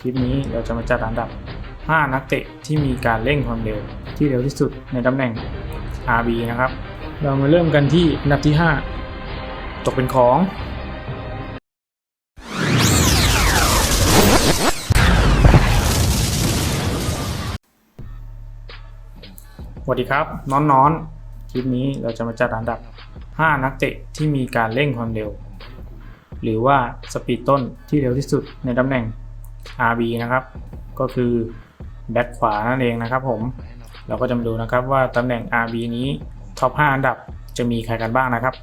คลิปนี้เราจะมาจัดอันดับ 5 นักเตะที่มีการเร่งความเร็วที่เร็วที่สุดในตำแหน่ง RB นะครับ เรามาเริ่มกันที่อันดับที่ 5 ตกเป็นของสวัสดีครับน้อนน้อนๆคลิปนี้เราจะมาจัดอันดับ 5 นักเตะที่มีการเร่งความเร็ว หรือว่าสปีดต้นที่เร็วที่สุดในตำแหน่ง RB นะครับ ก็คือแบ็คขวานั่นเองนะครับผม เราก็จะมาดูนะครับว่าตำแหน่ง RB นี้ท็อป 5 อันดับจะมีใครกันบ้างนะครับ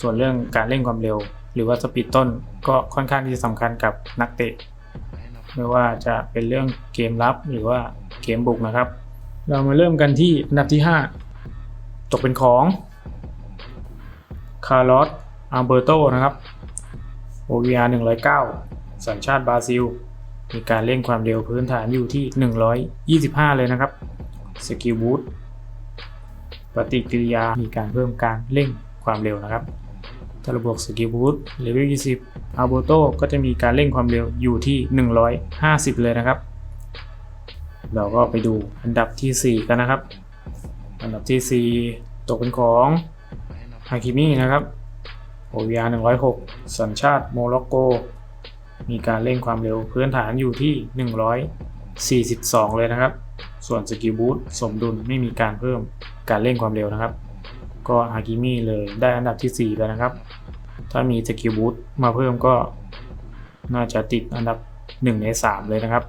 ส่วนเรื่องการเร่งความเร็ว หรือว่าสปีดต้นก็ค่อนข้างที่จะสำคัญกับนักเตะ ไม่ว่าจะเป็นเรื่องเกมรับหรือว่าเกมบุกนะครับ เรามาเริ่มกันที่อันดับที่ 5 ตกเป็นของคาร์ลอสอัลเบอร์โตนะครับ OVR 109 สัญชาติบราซิล มีการเร่งความเร็วพื้นฐานอยู่ที่ 125 เลยนะครับสกิลบูทปฏิกิริยามีการเพิ่มการเร่งความเร็วนะครับถ้าเราบวกสกิลบูทเลเวล20อัลเบอร์โตก็จะมีการเร่งความเร็วอยู่ที่ 150 เลยนะครับ เราก็ไปดูอันดับทีสี่4 กันนะครับ อันดับทีสี่4 ตกเป็นของฮาคิมินะครับ OVR 106 สัญชาติโมร็อกโก มีการเร่งความเร็วพื้นฐานอยู่ที่ 142 เลยนะครับ ส่วนสกิลบูทสมดุลไม่มีการเพิ่มการเร่งความเร็วนะครับ ก็ฮากิมิเลยได้อันดับที่4แล้วนะครับ ถ้ามีสกิลบูทมาเพิ่มก็น่าจะติดอันดับ 1 ใน 3 เลยนะครับ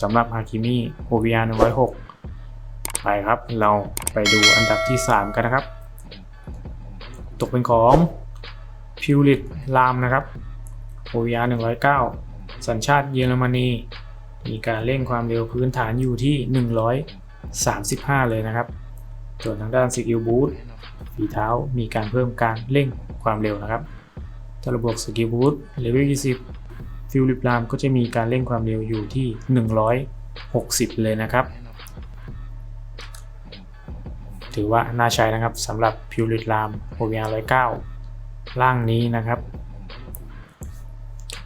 สำหรับฮากิมิ OVR 106ไปครับ เราไปดูอันดับที่ 3 กันนะครับ ตกเป็นของพิวลิตลามนะครับ OVR 109 สัญชาติเยอรมนี มีการเร่งความเร็วพื้นฐานอยู่ที่ 135 เลยนะครับ ส่วนทางด้านสกิลบูทฝีเท้ามีการเพิ่มการเร่งความเร็วนะครับถ้าระบบสกิลบูทเลเวล 20 ฟิลลิปลามก็จะมีการเร่งความเร็วอยู่ที่ 160 เลยนะครับ ถือว่าน่าใช้นะครับสำหรับพิวลิตลาม OVR 109ล่างนี้นะครับ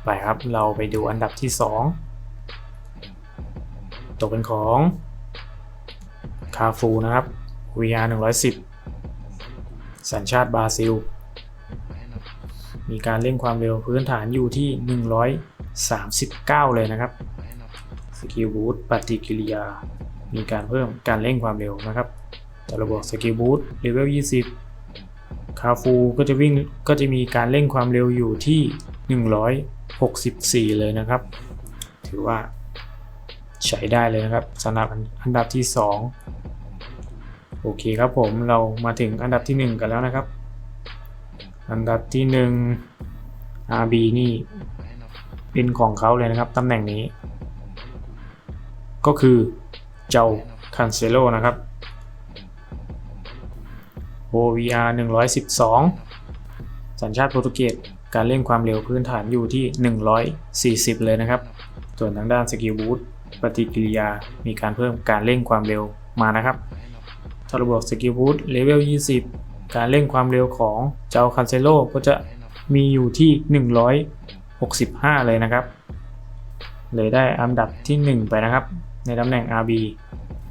ไปครับ เราไปดูอันดับที่ 2 ตกเป็นของคาฟูนะครับ VR 110 สัญชาติบราซิล มีการเร่งความเร็วพื้นฐานอยู่ที่ 139 เลยนะครับ สกิลบูทปฏิกิริยา มีการเพิ่มการเร่งความเร็วนะครับแต่ระบบสกิลบูทเลเวล 20 คาฟูก็จะวิ่งก็จะมีการเร่งความเร็วอยู่ที่ 64 เลยนะครับ ถือว่าใช้ได้เลยนะครับสำหรับอันดับที่ 2 โอเคครับผมเรามาถึงอันดับที่ 1 กันแล้วนะครับ อันดับที่ 1 RB นี่เป็นของเขาเลยนะครับตำแหน่งนี้ ก็คือเจ้าคันเซโลนะครับ OVR 112 สัญชาติโปรตุเกส การเร่งความเร็วพื้นฐานอยู่ที่ 140 เลยนะครับ ส่วนทางด้านสกิลบูทปฏิกิริยามีการเพิ่มการเร่งความเร็วมานะครับถ้าเราบวกสกิลบูทเลเวล 20 การเร่งความเร็วของเจ้าคันเซโลก็จะมีอยู่ที่ 165 เลยนะครับ เลยได้อันดับที่ 1 ไปนะครับ ในตำแหน่ง RB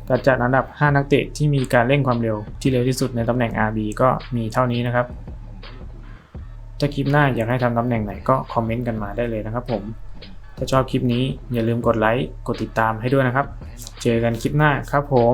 การจัดอันดับ 5 นักเตะที่มีการเร่งความเร็วที่เร็วที่สุดในตำแหน่ง RB ก็มีเท่านี้นะครับ ถ้าคลิปหน้าอยากให้ทำตำแหน่งไหนก็คอมเมนต์กันมาได้เลยนะครับผม ถ้าชอบคลิปนี้อย่าลืมกดไลค์ กดติดตามให้ด้วยนะครับ เจอกันคลิปหน้าครับผม